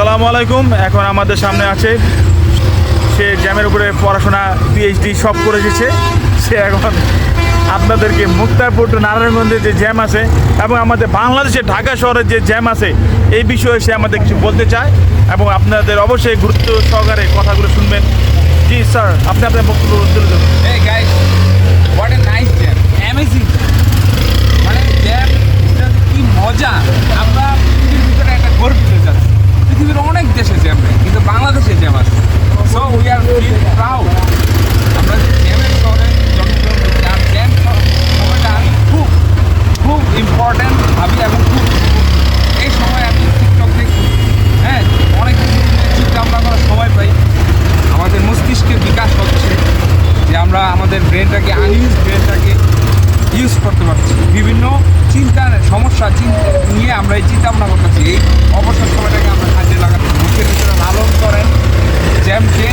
আসসালামু আলাইকুম। এখন আমাদের সামনে আছে সে জ্যামের উপরে পড়াশোনা পিএইচডি সব করে এসেছে। সে এখন আপনাদেরকে মুক্তারপুর টু নারায়ণগঞ্জে যে জ্যাম আছে এবং আমাদের বাংলাদেশের ঢাকা শহরের যে জ্যাম আছে, এই বিষয়ে সে আমাদের কিছু বলতে চায় এবং আপনাদের অবশ্যই গুরুত্ব সহকারে কথাগুলো শুনবেন। জি স্যার আপনি আপনার বক্তব্য তুলে ধরুন। Hey. মানে জ্যাম কি মজা আমরা পৃথিবীর ভিতরে একটা গর্বিত যাচ্ছি পৃথিবীর অনেক দেশে জ্যাম নেই কিন্তু বাংলাদেশে জ্যাম আছে so we are feel proud আমরা যে জ্যামের শহরে জন্মগ্রহণ করেছি আর জ্যাম সময়টা আমি খুব খুব ইম্পর্ট্যান্ট ভাবি এবং খুব এই সময় আমি টিকটক দেখি হ্যাঁ অনেক কিছু নিয়ে চিন্তা ভাবনা করার সময় পাই আমাদের মস্তিষ্কের বিকাশ হচ্ছে যে আমরা আমাদের ব্রেনটাকে আনইউজ ব্রেনটাকে ইউজ করতে পারছি। বিভিন্ন চিন্তার সমস্যা চিন্তা নিয়ে আমরা এই চিন্তা ভাবনা করতেছি। এই অবসর সময়টাকে আমরা কাজে লাগাতে মুখের ভিতরে লালন করেন জ্যামকে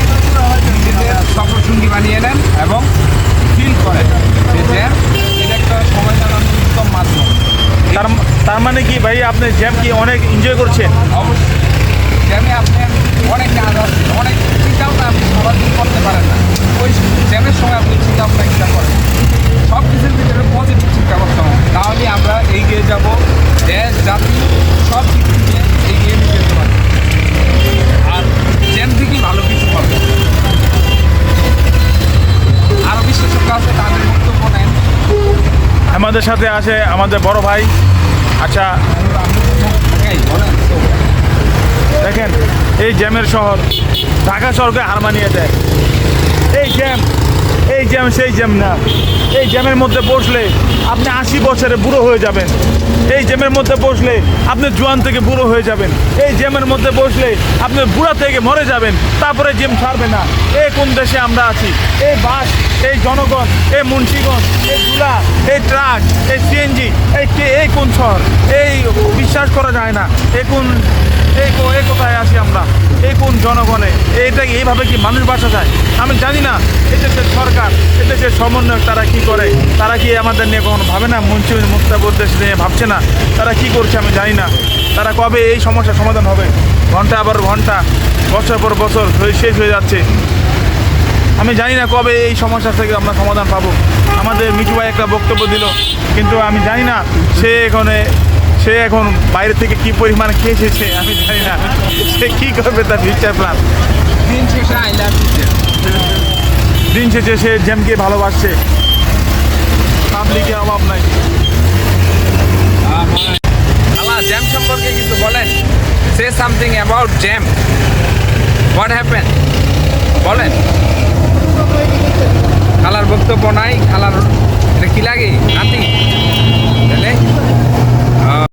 নিজেদের সফর সঙ্গী বানিয়ে নেন এবং ফিল করেন যে জ্যাম এটা একটা সময় জানানোর উত্তম মাধ্যম। তার তার মানে কি ভাই? আপনি জ্যাম কি অনেক এনজয় করছেন? অবশ্যই। জ্যামে আপনি অনেক কাজ আছে অনেক চিন্তা ভাবনা আপনি সমাধান করতে পারেন না ওই জ্যামের সময় আপনি চিন্তা ভাবনা চিন্তা করেন সব কিছুর ভিতরে পজিটিভ চিন্তা করতে হবে তাহলে আমরা এগিয়ে যাব দেশ জাতি সব দিক থেকে এগিয়ে নিয়ে যেতে পারি আর জ্যাম থেকেই ভালো কিছু হবে আরও বিশেষজ্ঞ আছে তাদের বক্তব্য নেন আমাদের সাথে আছে আমাদের বড় ভাই। আচ্ছা। দেখেন, এই জ্যামের শহর। ঢাকা শহরকে হার মানিয়ে দেয় এই জ্যাম এই জ্যাম, সেই জ্যাম না। এই জ্যামের মধ্যে বসলে আপনি আশি বছরে বুড়ো হয়ে যাবেন। এই জ্যামের মধ্যে বসলে আপনি জোয়ান থেকে বুড়ো হয়ে যাবেন। এই জ্যামের মধ্যে বসলে আপনি বুড়া থেকে মরে যাবেন, তারপরে জ্যাম ছাড়বে না। এ কোন দেশে আমরা আছি? এই বাস এই জনগণ এই মুন্সিগঞ্জ এই ধুলা এই ট্রাক এই সিএনজি এই এই কোন শহর? এই বিশ্বাস করা যায় না। এই কোন এই এই কোথায় আছি আমরা। এই কোন জনগণে? এইটা এইভাবে কি মানুষ বাসা যায়? আমি জানি না এদেশের সরকার এদেশের সমন্বয় তারা কি করে? তারা কি আমাদের নিয়ে কখনো ভাবে না? মঞ্চ মুক্তাবুর দেশ নিয়ে ভাবছে না? তারা কি করছে আমি জানি না। তারা কবে এই সমস্যার সমাধান হবে? ঘণ্টা আবার ঘণ্টা, বছর পর বছর শেষ হয়ে যাচ্ছে। আমি জানি না কবে এই সমস্যা থেকে আমরা সমাধান পাবো। আমাদের মিঠু ভাই একটা বক্তব্য দিল, কিন্তু আমি জানি না সে এখানে সে এখন বাইরে থেকে কি পরিমাণ খেয়ে এসেছে আমি জানি না। সে কী করবে তার ফিউচার প্ল্যান দিন শেষে আই লাভ দিন শেষে সে জ্যামকে ভালোবাসছে। পাবলিকে অভাব নাই। আল্লাহ জ্যাম সম্পর্কে কিছু বলেন say something about jam what happen বলেন। খালার বক্তব্য নাই খালার এটা কি লাগে?